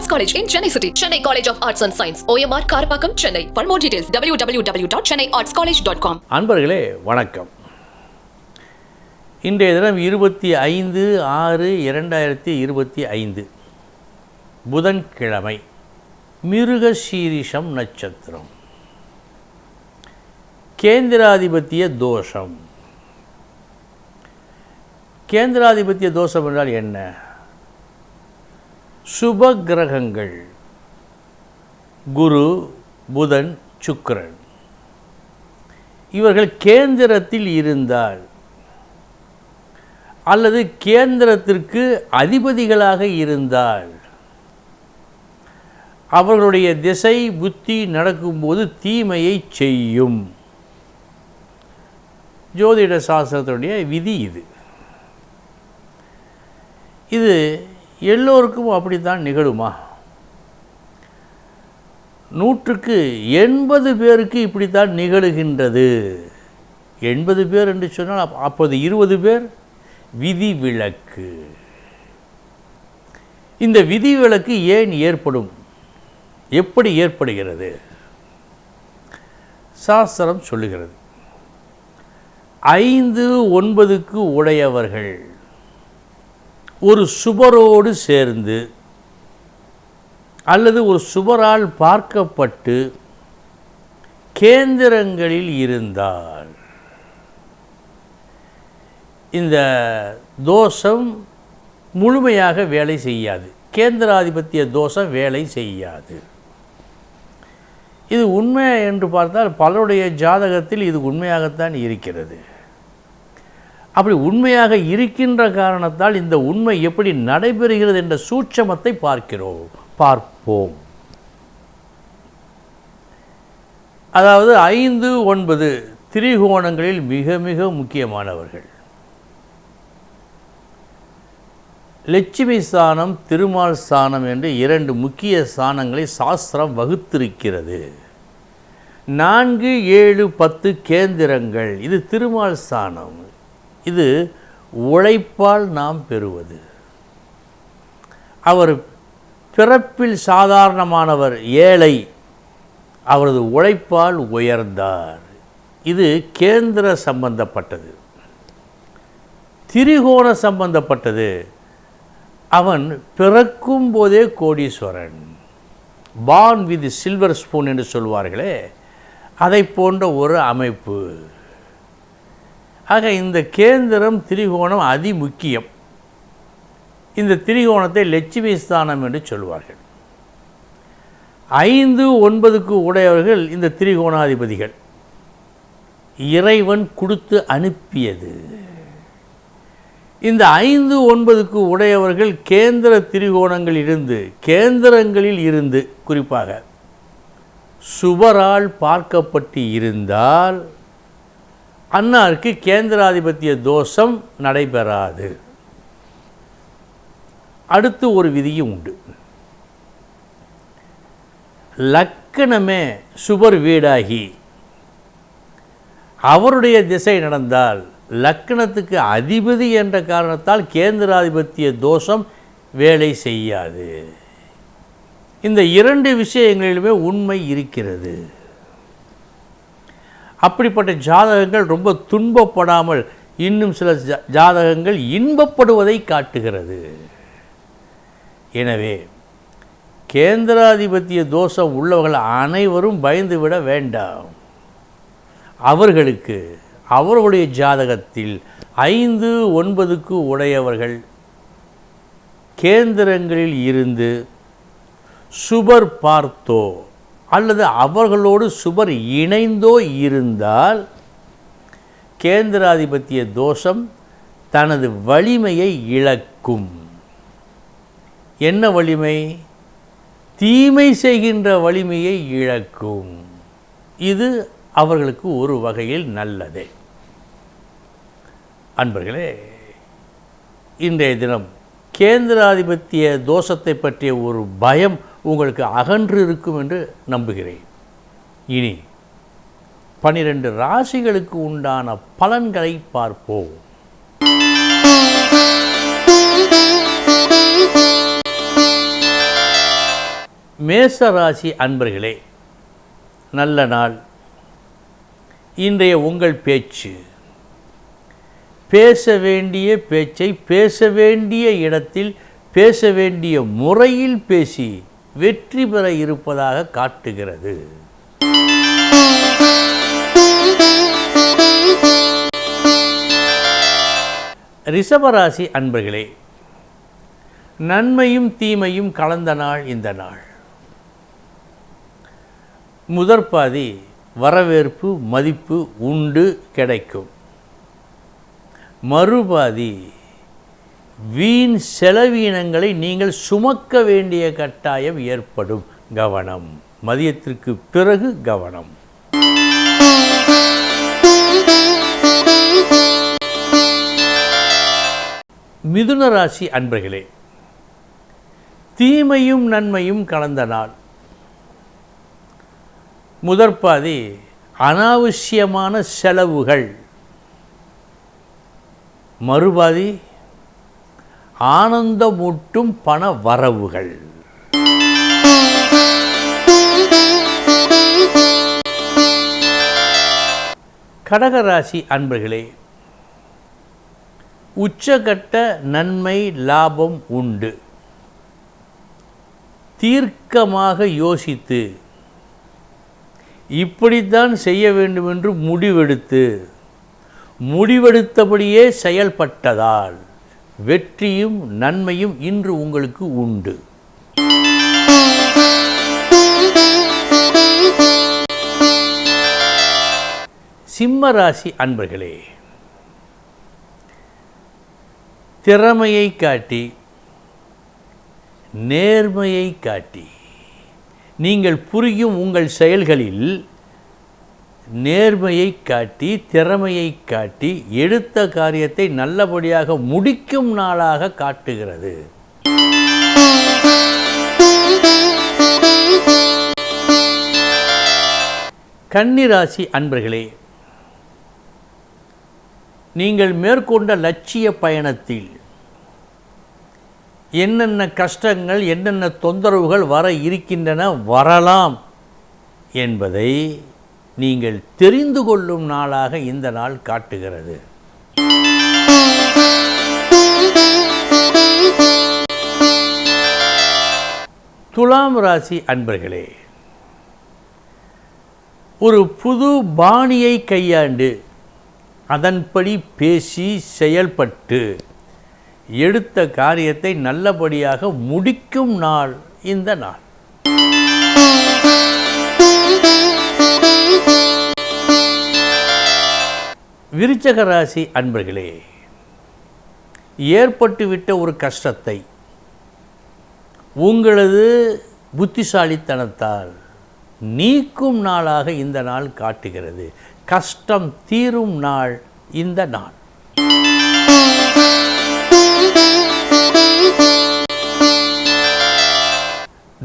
Arts college in Chennai city Chennai college of arts and science OMR Karapakkam Chennai for more details W W W dot Chennai arts college dot com அன்பர்களே வணக்கம் இன்றைய தினம் இருபத்தி ஐந்து ஆறு இரண்டாயிரத்தி இருபத்தி ஐந்து புதன்கிழமை மிருகசீரிஷம் நட்சத்திரம் கேந்திராதிபத்திய தோஷம் கேந்திராதிபத்திய தோஷம் என்றால் என்ன சுப கிரகங்கள் குரு புதன் சுக்கரன். இவர்கள் கேந்திரத்தில் இருந்தால் அல்லது கேந்திரத்திற்கு அதிபதிகளாக இருந்தால் அவர்களுடைய திசை புத்தி நடக்கும்போது தீமையை செய்யும். ஜோதிட சாஸ்திரத்துடைய விதி இது. இது எல்லோருக்கும் அப்படித்தான் நிகழுமா? நூற்றுக்கு எண்பது பேருக்கு இப்படித்தான் நிகழுகின்றது. எண்பது பேர் என்று சொன்னால் அப்போது இருபது பேர்? விதி விலக்கு இந்த விதி விலக்கு ஏன் ஏற்படும்? எப்படி ஏற்படுகிறது? சாஸ்திரம் சொல்லுகிறது. ஐந்து ஒன்பதுக்கு உடையவர்கள். ஒரு சுபரோடு சேர்ந்து அல்லது ஒரு சுவரால் பார்க்கப்பட்டு கேந்திரங்களில் இருந்தால் இந்த தோஷம் முழுமையாக வேலை செய்யாது. கேந்திராதிபத்திய தோஷம் வேலை செய்யாது. இது உண்மை என்று பார்த்தால் பலருடைய ஜாதகத்தில் இது உண்மையாகத்தான் இருக்கிறது. அப்படி உண்மையாக இருக்கின்ற காரணத்தால் இந்த உண்மை எப்படி நடைபெறுகிறது என்ற சூட்சமத்தை பார்க்கிறோம் பார்ப்போம். அதாவது ஐந்து ஒன்பது திரிகோணங்களில் மிக மிக முக்கியமானவர்கள். லட்சுமி ஸ்தானம் திருமால் ஸ்தானம் என்று இரண்டு முக்கிய ஸ்தானங்களை சாஸ்திரம் வகுத்திருக்கிறது. நான்கு ஏழு பத்து கேந்திரங்கள். இது திருமால் ஸ்தானம் இது உழைப்பால் நாம் பெறுவது. அவர் பிறப்பில் சாதாரணமானவர் ஏழை அவரது உழைப்பால் உயர்ந்தார். இது கேந்திர சம்பந்தப்பட்டது. திரிகோண சம்பந்தப்பட்டது. அவன் பிறக்கும் போதே கோடீஸ்வரன். பான் வித் சில்வர் ஸ்பூன் என்று சொல்வார்களே அதை போன்ற ஒரு அமைப்பு. ஆக இந்த கேந்திரம் திரிகோணம் அதிமுக்கியம். இந்த திரிகோணத்தை லட்சுமி ஸ்தானம் என்று சொல்வார்கள். ஐந்து ஒன்பதுக்கு உடையவர்கள் இந்த திரிகோணாதிபதிகள். இறைவன் கொடுத்து அனுப்பியது. இந்த ஐந்து ஒன்பதுக்கு உடையவர்கள் கேந்திர திரிகோணங்களில் இருந்து கேந்திரங்களில் இருந்து குறிப்பாக சுவரால் பார்க்கப்பட்டு இருந்தால் அன்னாருக்கு கேந்திராதிபத்திய தோஷம் நடைபெறாது. அடுத்து ஒரு விதியும் உண்டு. லக்கணமே சுவர் வீடாகி அவருடைய திசை நடந்தால் லக்கணத்துக்கு அதிபதி என்ற காரணத்தால் கேந்திராதிபத்திய தோஷம் வேலை செய்யாது. இந்த இரண்டு விஷயங்களிலுமே உண்மை இருக்கிறது. அப்படிப்பட்ட ஜாதகங்கள் ரொம்ப துன்பப்படாமல் இன்னும் சில ஜா- ஜாதகங்கள் இன்பப்படுவதை காட்டுகிறது. எனவே கேந்திராதிபத்திய தோஷம் உள்ளவர்கள் அனைவரும் பயந்துவிட வேண்டாம். அவர்களுக்கு அவர்களுடைய ஜாதகத்தில் ஐந்து ஒன்பதுக்கு உடையவர்கள் கேந்திரங்களில் இருந்து சுபர் பார்த்தோ அல்லது அவர்களோடு சுவர் இணைந்தோ இருந்தால் கேந்திராதிபத்திய தோஷம் தனது வலிமையை இழக்கும். என்ன வலிமை? தீமை செய்கின்ற வலிமையை இழக்கும். இது அவர்களுக்கு ஒரு வகையில் நல்லது. அன்பர்களே இன்றைய தினம் கேந்திராதிபத்திய தோஷத்தை பற்றிய ஒரு பயம் உங்களுக்கு அகன்று இருக்கும் என்று நம்புகிறேன். இனி பனிரெண்டு ராசிகளுக்கு உண்டான பலன்களை பார்ப்போம். மேச ராசி அன்பர்களே நல்ல நாள். இன்றைய உங்கள் பேச்சு. பேச வேண்டிய பேச்சை பேச வேண்டிய இடத்தில் பேச வேண்டிய முறையில் பேசி வெற்றி பெற இருப்பதாக காட்டுகிறது. ரிஷபராசி அன்பர்களே நன்மையும் தீமையும் கலந்த நாள் இந்த நாள். முதற்பாதி வரவேற்பு மதிப்பு உண்டு கிடைக்கும். மறுபாதி வீண் செலவீனங்களை நீங்கள் சுமக்க வேண்டிய கட்டாயம் ஏற்படும். கவனம். மதியத்திற்கு பிறகு கவனம். மிதுன ராசி அன்பர்களே தீமையும் நன்மையும் கலந்த நாள். முதற்பாதி அனாவசியமான செலவுகள். மறுபாதி ஆனந்தமூட்டும் பண வரவுகள். கடகராசி அன்பர்களே உச்சகட்ட நன்மை லாபம் உண்டு. தீர்க்கமாக யோசித்து இப்படித்தான் செய்ய வேண்டும் என்று முடிவெடுத்து முடிவெடுத்தபடியே செயல்பட்டதால் வெற்றியும் நன்மையும் இன்று உங்களுக்கு உண்டு. சிம்ம ராசி அன்பர்களே திறமையை காட்டி நேர்மையை காட்டி நீங்கள் புரியும் உங்கள் செயல்களில் நேர்மையை காட்டி திறமையை காட்டி எடுத்த காரியத்தை நல்லபடியாக முடிக்கும் நாளாக காட்டுகிறது. கன்னிராசி அன்பர்களே நீங்கள் மேற்கொண்ட லட்சிய பயணத்தில் என்னென்ன கஷ்டங்கள் என்னென்ன தொந்தரவுகள் வர இருக்கின்றன வரலாம் என்பதை நீங்கள் தெரிந்து கொள்ளும் நாளாக இந்த நாள் காட்டுகிறது. துலாம் ராசி அன்பர்களே ஒரு புது பாணியை கையாண்டு அதன்படி பேசி செயல்பட்டு எடுத்த காரியத்தை நல்லபடியாக முடிக்கும் நாள் இந்த நாள். விருச்சக ராசி அன்பர்களே ஏற்பட்டுவிட்ட ஒரு கஷ்டத்தை உங்களது புத்திசாலித்தனத்தால் நீக்கும் நாளாக இந்த நாள் காட்டுகிறது. கஷ்டம் தீரும் நாள் இந்த நாள்.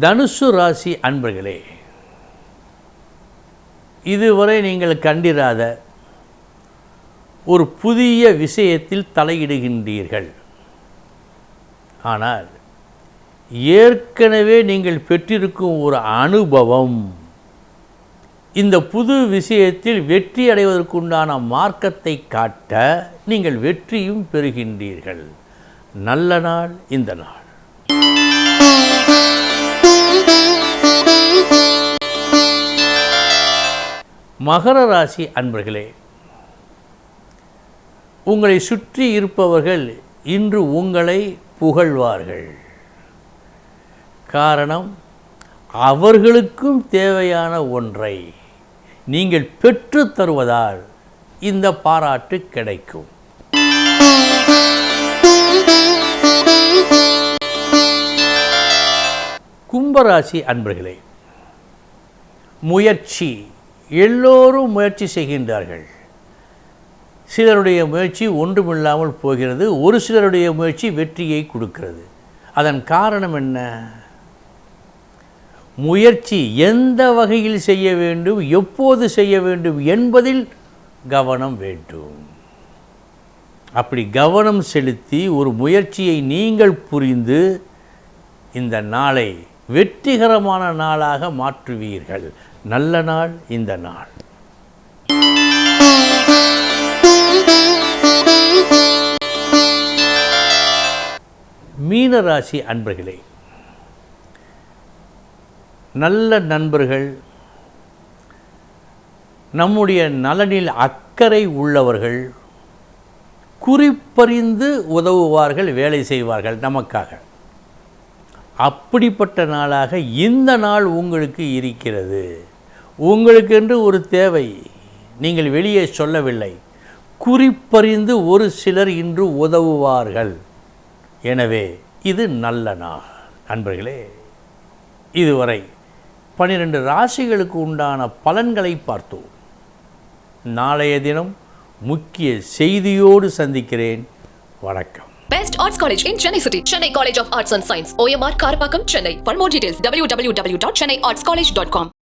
தனுசு ராசி அன்பர்களே இதுவரை நீங்கள் கண்டிராத ஒரு புதிய விஷயத்தில் தலையிடுகின்றீர்கள். ஆனால் ஏற்கனவே நீங்கள் பெற்றிருக்கும் ஒரு அனுபவம் இந்த புது விஷயத்தில் வெற்றி அடைவதற்குண்டான மார்க்கத்தை காட்ட நீங்கள் வெற்றியும் பெறுகின்றீர்கள். நல்ல நாள் இந்த நாள். மகர ராசி அன்பர்களே உங்களை சுற்றி இருப்பவர்கள் இன்று உங்களை புகழ்வார்கள். காரணம் அவர்களுக்கும் தேவையான ஒன்றை நீங்கள் பெற்று தருவதால் இந்த பாராட்டு கிடைக்கும். கும்பராசி அன்பர்களே முயற்சி எல்லோரும் முயற்சி செய்கின்றார்கள். சிலருடைய முயற்சி ஒன்றுமில்லாமல் போகிறது ஒரு சிலருடைய முயற்சி வெற்றியை கொடுக்கிறது. அதன் காரணம் என்ன? முயற்சி எந்த வகையில் செய்ய வேண்டும் எப்போது செய்ய வேண்டும் என்பதில் கவனம் வேண்டும். அப்படி கவனம் செலுத்தி ஒரு முயற்சியை நீங்கள் புரிந்து இந்த நாளை வெற்றிகரமான நாளாக மாற்றுவீர்கள். நல்ல நாள் இந்த நாள். மீனராசி அன்பர்களே நல்ல நண்பர்கள் நம்முடைய நலனில் அக்கறை உள்ளவர்கள் குறிப்பறிந்து உதவுவார்கள் வேலை செய்வார்கள் நமக்காக. அப்படிப்பட்ட நாளாக இந்த நாள் உங்களுக்கு இருக்கிறது. உங்களுக்கென்று ஒரு தேவை நீங்கள் வெளியே சொல்லவில்லை குறிப்பறிந்து ஒரு சிலர் இன்று உதவுவார்கள் எனவே இது நல்ல நாள் நண்பர்களே இதுவரை பன்னிரண்டு ராசிகளுக்கு உண்டான பலன்களை பார்த்தோம் நாளைய தினம் முக்கிய செய்தியோடு சந்திக்கிறேன் வணக்கம் Best Arts College in Chennai City. Chennai College of Arts and Science. OMR dot Chennai. For more details, www.chennaiartscollege.com.